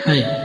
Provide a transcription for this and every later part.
Hi శుభలేఖ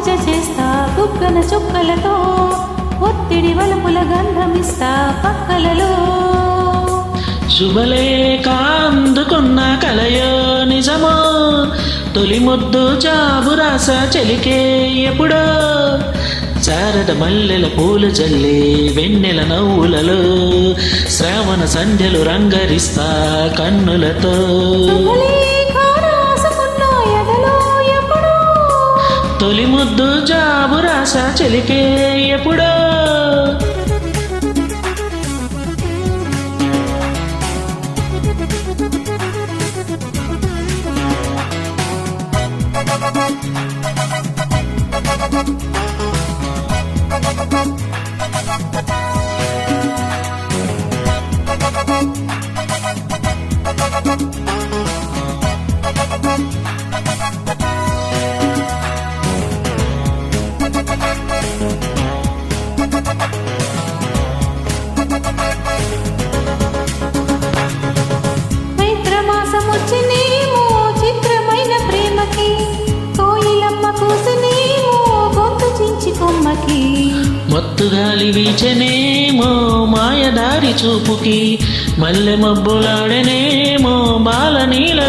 పూజ చేస్తా బుగ్గన చుక్కలతో ఒత్తిడి వలపుల గంధమిస్తా పక్కలలో. శుభలేఖ అందుకున్న కలయో నిజమో తొలి ముద్దు జాబు రాస చెలికే ఎప్పుడో. శారద మల్లెల పూలు జల్లి వెన్నెల నవ్వులలో శ్రావణ సంధ్యలు రంగరిస్తా కన్నులతో. తొలి ముద్దు జాబు రాసా చెలికే ఎప్పుడో. మత్తు గాలి వీచనేమో మాయదారి చూపుకి మల్లె మబ్బులాడనేమో బాల నీల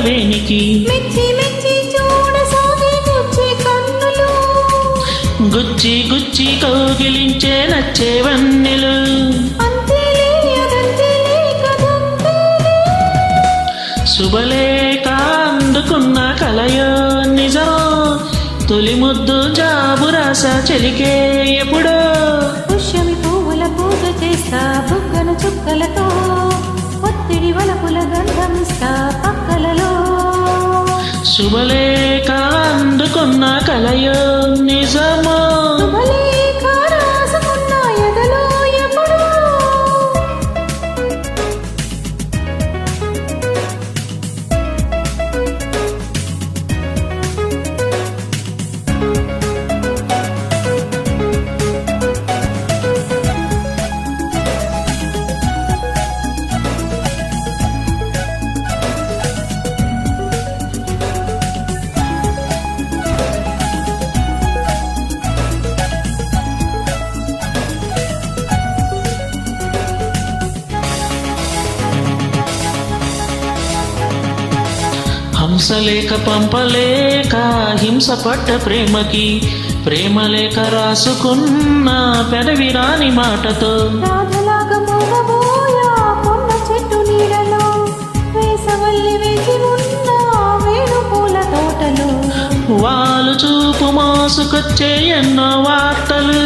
చూడసాగి గుచ్చి గుచ్చి కౌగిలించే నచ్చే వన్నెలు. శుభలేఖ అందుకున్న కలయో నిజమో తొలి ముద్దు జాబు రాస చెలికే ఎప్పుడో. చుక్కలతో ఒత్తిడి వలపుల గంధమిస్తా పక్కలలో శుభలేఖ అందుకున్న కలయో. హంసలేక పంపలేక హింస పట్ట ప్రేమకి ప్రేమలేక రాసుకున్న పెదవి రాని మాటతో. వాళ్ళు చూపు మోసుకొచ్చే ఎన్నో వార్తలు.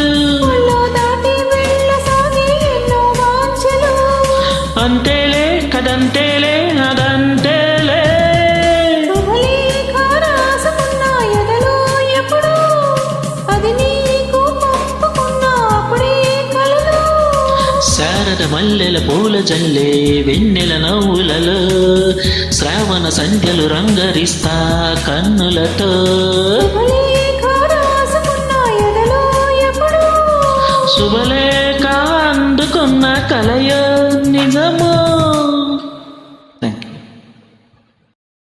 అంతేలే కదంతేలే శారద మల్లెల పూల జల్లే వెన్నెల నవ్వులలో శ్రావణ సంధ్యలు రంగరిస్తా కన్నులతో. శుభలేఖ అందుకున్న కలయో